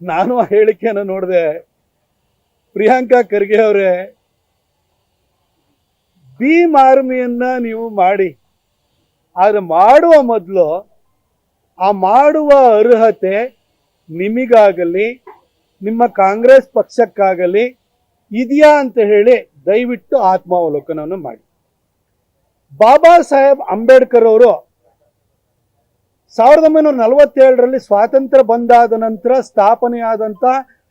ನಾನು ಆ ಹೇಳಿಕೆಯನ್ನು ನೋಡಿದೆ ಪ್ರಿಯಾಂಕಾ ಖರ್ಗೆ ಅವರೇ, ಭೀಮ್ ಆರ್ಮಿಯನ್ನ ನೀವು ಮಾಡಿ, ಆದ್ರೆ ಮಾಡುವ ಮೊದಲು ಆ ಮಾಡುವ ಅರ್ಹತೆ ನಿಮಗಾಗಲಿ, ನಿಮ್ಮ ಕಾಂಗ್ರೆಸ್ ಪಕ್ಷಕ್ಕಾಗಲಿ ಇದೆಯಾ ಅಂತ ಹೇಳಿ ದಯವಿಟ್ಟು ಆತ್ಮಾವಲೋಕನವನ್ನು ಮಾಡಿ. ಬಾಬಾ ಸಾಹೇಬ್ ಅಂಬೇಡ್ಕರ್ ಅವರು ಸಾವಿರದ ಒಂಬೈನೂರ ನಲವತ್ತೇಳರಲ್ಲಿ ಸ್ವಾತಂತ್ರ್ಯ ಬಂದಾದ ನಂತರ ಸ್ಥಾಪನೆಯಾದಂಥ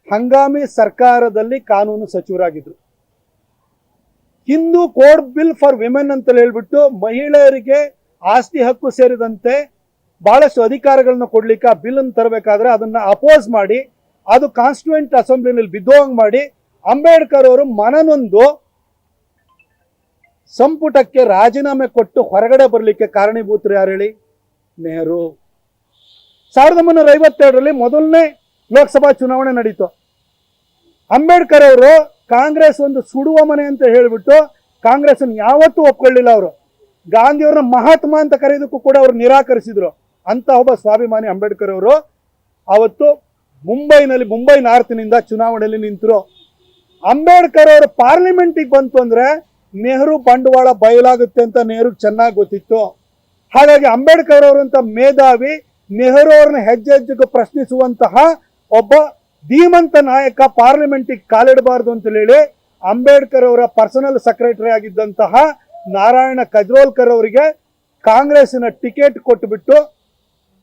ಹಂಗಾಮಿ ಸರ್ಕಾರದಲ್ಲಿ ಕಾನೂನು ಸಚಿವರಾಗಿದ್ರು. Hindu code bill for women ಅಂತ ಹೇಳ್ಬಿಟ್ಟು ಮಹಿಳೆಯರಿಗೆ ಆಸ್ತಿ ಹಕ್ಕು ಸೇರಿದಂತೆ ಬಹಳಷ್ಟು ಅಧಿಕಾರಗಳನ್ನ ಕೊಡ್ಲಿಕ್ಕೆ ಆ ಬಿಲ್ ಅನ್ನು ತರಬೇಕಾದ್ರೆ ಅದನ್ನ ಅಪೋಸ್ ಮಾಡಿ, ಅದು ಕಾನ್ಸ್ಟಿಟ್ಯೂಂಟ್ ಅಸೆಂಬ್ಲಿನಲ್ಲಿ ಬಿದ್ದೋಂಗ್ ಮಾಡಿ ಅಂಬೇಡ್ಕರ್ ಅವರು ಮನನೊಂದು ಸಂಪುಟಕ್ಕೆ ರಾಜೀನಾಮೆ ಕೊಟ್ಟು ಹೊರಗಡೆ ಬರಲಿಕ್ಕೆ ಕಾರಣೀಭೂತರು ಯಾರು ಹೇಳಿ? ನೆಹರು ಸಾವಿರದ ಒಂಬೈನೂರ ಐವತ್ತೆರಡರಲ್ಲಿ ಮೊದಲನೇ ಲೋಕಸಭಾ ಚುನಾವಣೆ ನಡೀತು. ಅಂಬೇಡ್ಕರ್ ಅವರು ಕಾಂಗ್ರೆಸ್ ಒಂದು ಸುಡುವ ಮನೆ ಅಂತ ಹೇಳಿಬಿಟ್ಟು ಕಾಂಗ್ರೆಸ್ ಯಾವತ್ತೂ ಒಪ್ಕೊಳ್ಳಿಲ್ಲ ಅವರು. ಗಾಂಧಿಯವ್ರನ್ನ ಮಹಾತ್ಮ ಅಂತ ಕರೆಯೋದಕ್ಕೂ ಕೂಡ ಅವರು ನಿರಾಕರಿಸಿದ್ರು. ಅಂತ ಒಬ್ಬ ಸ್ವಾಭಿಮಾನಿ ಅಂಬೇಡ್ಕರ್ ಅವರು ಅವತ್ತು ಮುಂಬೈನಲ್ಲಿ, ಮುಂಬೈ ನಾರ್ತ್ನಿಂದ ಚುನಾವಣೆಯಲ್ಲಿ ನಿಂತರು. ಅಂಬೇಡ್ಕರ್ ಅವರು ಪಾರ್ಲಿಮೆಂಟಿಗೆ ಬಂತು ಅಂದ್ರೆ ನೆಹರು ಬಂಡವಾಳ ಬಯಲಾಗುತ್ತೆ ಅಂತ ನೆಹರು ಚೆನ್ನಾಗಿ ಗೊತ್ತಿತ್ತು. ಹಾಗಾಗಿ ಅಂಬೇಡ್ಕರ್ ಅವರಂತ ಮೇಧಾವಿ ನೆಹರು ಅವ್ರನ್ನ ಹೆಜ್ಜೆ ಹೆಜ್ಜೆಗೆ ಪ್ರಶ್ನಿಸುವಂತಹ ಒಬ್ಬ ಧೀಮಂತ ನಾಯಕ ಪಾರ್ಲಿಮೆಂಟಿಗೆ ಕಾಲಿಡಬಾರ್ದು ಅಂತ ಹೇಳಿ ಅಂಬೇಡ್ಕರ್ ಅವರ ಪರ್ಸನಲ್ ಸೆಕ್ರೆಟರಿ ಆಗಿದ್ದಂತಹ ನಾರಾಯಣ ಕಜ್ರೋಲ್ಕರ್ ಅವರಿಗೆ ಕಾಂಗ್ರೆಸ್ಸಿನ ಟಿಕೆಟ್ ಕೊಟ್ಟುಬಿಟ್ಟು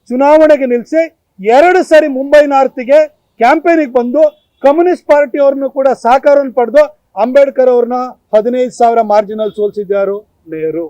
ಚುನಾವಣೆಗೆ ನಿಲ್ಲಿಸಿ ಎರಡು ಸಾರಿ ಮುಂಬೈ ನಾರ್ತಿಗೆ ಕ್ಯಾಂಪೇನಿಗೆ ಬಂದು ಕಮ್ಯುನಿಸ್ಟ್ ಪಾರ್ಟಿ ಅವ್ರನ್ನು ಕೂಡ ಸಹಕಾರವನ್ನು ಪಡೆದು ಅಂಬೇಡ್ಕರ್ ಅವ್ರನ್ನ ಹದಿನೈದು ಸಾವಿರ ಮಾರ್ಜಿನಲ್ಲಿ ಸೋಲಿಸಿದ್ದಾರು ನೆಹರು.